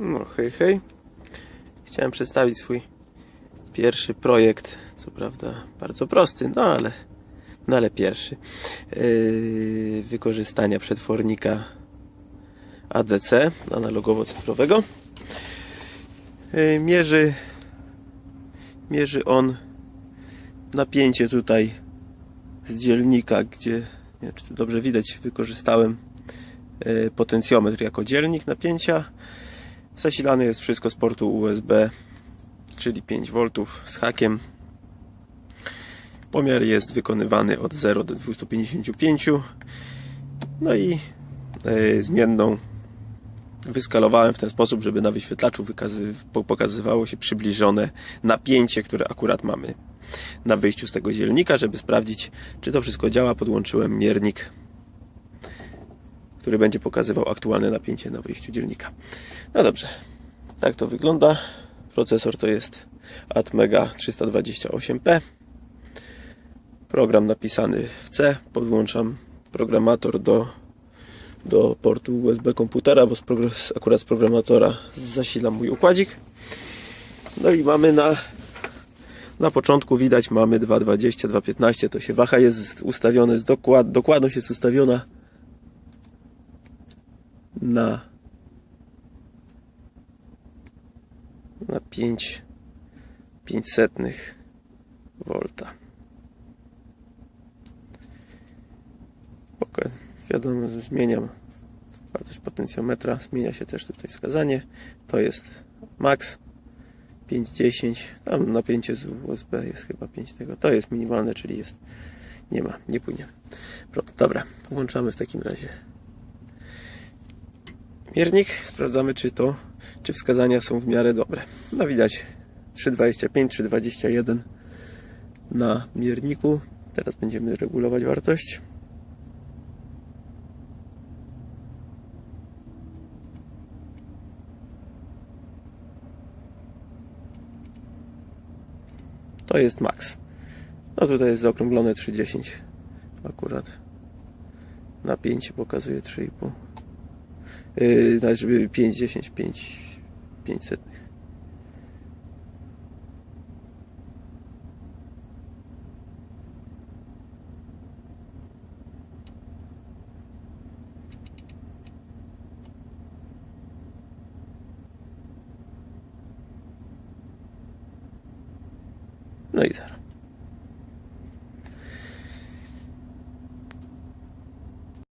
No hej hej. Chciałem przedstawić swój pierwszy projekt. Co prawda bardzo prosty, no ale, no ale pierwszy. Yy, wykorzystania przetwornika ADC analogowo-cyfrowego. Yy, mierzy, mierzy on napięcie tutaj z dzielnika, gdzie nie czy dobrze widać, wykorzystałem yy, potencjometr jako dzielnik napięcia. Zasilane jest wszystko z portu USB, czyli 5 V z hakiem. Pomiar jest wykonywany od 0 do 255. No i yy, zmienną wyskalowałem w ten sposób, żeby na wyświetlaczu pokazywało się przybliżone napięcie, które akurat mamy na wyjściu z tego dzielnika, żeby sprawdzić, czy to wszystko działa. Podłączyłem miernik, który będzie pokazywał aktualne napięcie na wyjściu dzielnika. No dobrze, tak to wygląda. Procesor to jest Atmega 328P. Program napisany w C. Podłączam programator do, do portu USB komputera, bo z akurat z programatora zasilam mój układzik. No i mamy na, na początku widać mamy 2.20, 2.15, to się waha jest ustawione, dokład, dokładność jest ustawiona na na 5 5 setnych volta. Poka- Wiadomo, że zmieniam wartość potencjometra, zmienia się też tutaj wskazanie. To jest max 5,10. Tam napięcie z USB jest chyba 5 tego. To jest minimalne, czyli jest nie ma, nie płynie. Pro- Dobra, włączamy w takim razie miernik. Sprawdzamy, czy to, czy wskazania są w miarę dobre. No widać 3,25, 3,21 na mierniku. Teraz będziemy regulować wartość. To jest max. No tutaj jest zaokrąglone 3,10 akurat. Napięcie pokazuje 3,5. Yy, znaczy 5, 10, 5, 5 setnych. No i zero.